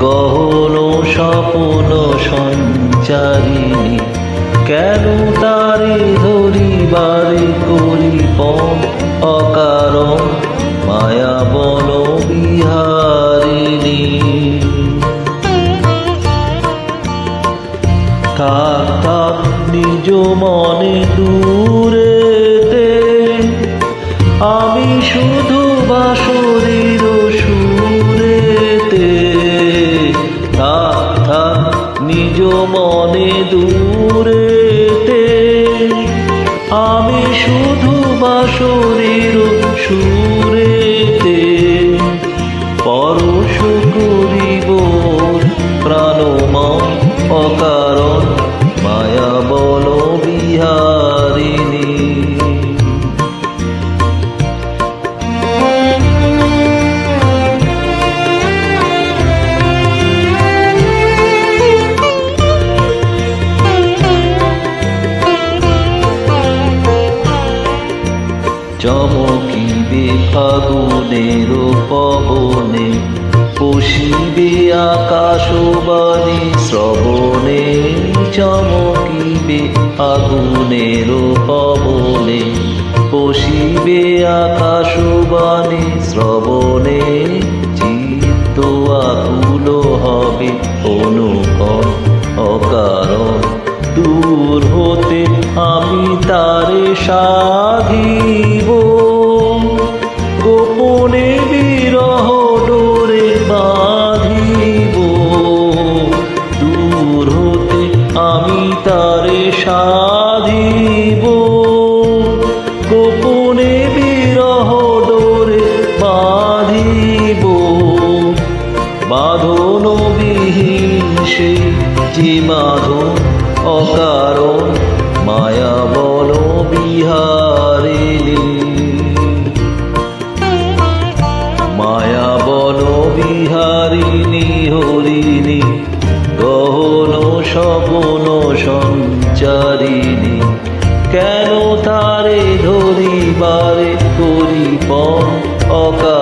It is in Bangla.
গহন স্বপন সঞ্চারিণী, কেন তারে ধরিবারে করি পম মায়া বল বিহারিণী। থাক নিজ মনে দূরেতে দূরেতে আমি শুধু চমকিবে ফাগুনের পবনে পশিবে আকাশবাণী শ্রবণে চমকিবে ফাগুনের পবনে পশিবে আকাশবাণী শ্রবণে চিত্ত আকুল হবে অনুকর অকারণ। দূর হতে আমি তারে সাধিব সাধিব গোপনে বিরহ ডোরে বাঁধিব। বাঁধন বিহীন সেই যে বাঁধন অকারণ, মায়া বল বিহারিণী মায়া বল বিহারিণী, হরিণী, গহন স্বপন সঞ্চারিণী কেন তারে ধরিবারে করি পথ অকা